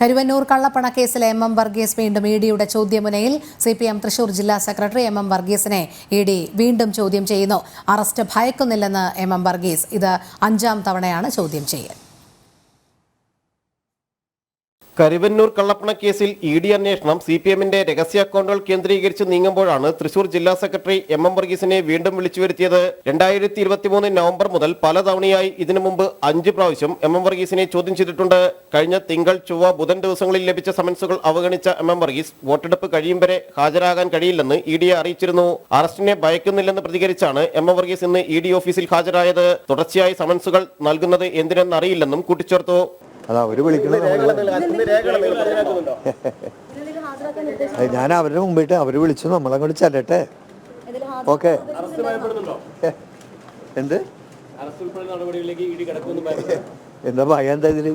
കരുവന്നൂർ കള്ളപ്പണക്കേസിലെ M M Varghese വീണ്ടും E ഡിയുടെ ചോദ്യമുനയിൽ സി പി എം തൃശൂർ ജില്ലാ സെക്രട്ടറി എം എം വർഗീസിനെ ഇ ഡി വീണ്ടും ചോദ്യം ചെയ്യുന്നു. അറസ്റ്റ് ഭയക്കുന്നില്ലെന്ന് എം എം വർഗീസ്. ഇത് അഞ്ചാം തവണയാണ് ചോദ്യം ചെയ്യൽ. കരുവന്നൂർ കള്ളപ്പണ കേസിൽ ഇ ഡി അന്വേഷണം സി പി എമ്മിന്റെ രഹസ്യ അക്കൗണ്ടുകൾ കേന്ദ്രീകരിച്ച് നീങ്ങുമ്പോഴാണ് തൃശൂർ ജില്ലാ സെക്രട്ടറി എം എം വർഗീസിനെ വീണ്ടും വിളിച്ചു വരുത്തിയത്. രണ്ടായിരത്തി ഇരുപത്തിമൂന്ന് നവംബർ മുതൽ പലതവണയായി ഇതിനു മുമ്പ് അഞ്ച് പ്രാവശ്യം എം എം വർഗീസിനെ ചോദ്യം ചെയ്തിട്ടുണ്ട്. കഴിഞ്ഞ തിങ്കൾ ചൊവ്വ ബുധൻ ദിവസങ്ങളിൽ ലഭിച്ച സമൻസുകൾ അവഗണിച്ച എം എം വർഗീസ് വോട്ടെടുപ്പ് കഴിയും വരെ ഹാജരാകാൻ കഴിയില്ലെന്ന് ഇ ഡിയെ അറിയിച്ചിരുന്നു. അറസ്റ്റിനെ ഭയക്കുന്നില്ലെന്ന് പ്രതികരിച്ചാണ് എം എം വർഗീസ് ഇന്ന് ഇ ഡി ഓഫീസിൽ ഹാജരായത്. തുടർച്ചയായി സമൻസുകൾ നൽകുന്നത് എന്തിനെന്നറിയില്ലെന്നും കൂട്ടിച്ചേർത്തു. അത് അവർ വിളിക്കുന്നത് ഞാൻ അവരുടെ മുമ്പിട്ട് അവർ വിളിച്ചു നമ്മളങ്ങോട്ട് ചെല്ലട്ടെ. ഓക്കെ. എന്ത്? എന്താ ഭയം എന്താ ഇതിൽ?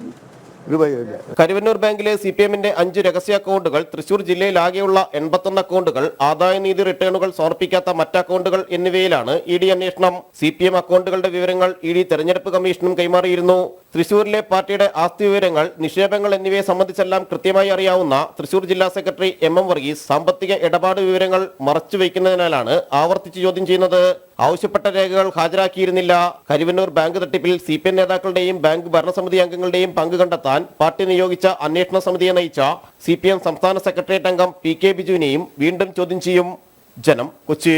ഒരു ഭയമില്ല കരുവന്നൂർ ബാങ്കിലെ സി പി എമ്മിന്റെ അഞ്ച് രഹസ്യ അക്കൗണ്ടുകൾ തൃശൂർ ജില്ലയിലാകെയുള്ള എൺപത്തൊന്ന് അക്കൗണ്ടുകൾ ആദായനീതി റിട്ടേണുകൾ സമർപ്പിക്കാത്ത മറ്റ് അക്കൗണ്ടുകൾ എന്നിവയിലാണ് ഇ ഡി അന്വേഷണം. സി പി എം അക്കൗണ്ടുകളുടെ വിവരങ്ങൾ ഇ ഡി തെരഞ്ഞെടുപ്പ് കമ്മീഷനും കൈമാറിയിരുന്നു. തൃശൂരിലെ പാർട്ടിയുടെ ആസ്തി വിവരങ്ങൾ നിക്ഷേപങ്ങൾ എന്നിവയെ സംബന്ധിച്ചെല്ലാം കൃത്യമായി അറിയാവുന്ന തൃശൂർ ജില്ലാ സെക്രട്ടറി എം എം വർഗീസ് സാമ്പത്തിക ഇടപാട് വിവരങ്ങൾ മറച്ചുവെക്കുന്നതിനാലാണ് ആവർത്തിച്ച് ചോദ്യം ചെയ്യുന്നത്. ആവശ്യപ്പെട്ട രേഖകൾ ഹാജരാക്കിയിരുന്നില്ല. കരുവന്നൂർ ബാങ്ക് തട്ടിപ്പിൽ സി പി എം നേതാക്കളുടെയും ബാങ്ക് ഭരണസമിതി അംഗങ്ങളുടെയും പങ്ക് കണ്ടെത്താൻ പാർട്ടി നിയോഗിച്ച അന്വേഷണ സമിതിയെ നയിച്ച സി സംസ്ഥാന സെക്രട്ടേറിയറ്റ് അംഗം പി കെ ബിജുവിനെയും വീണ്ടും ചോദ്യം ചെയ്യും. ജനം കൊച്ചി.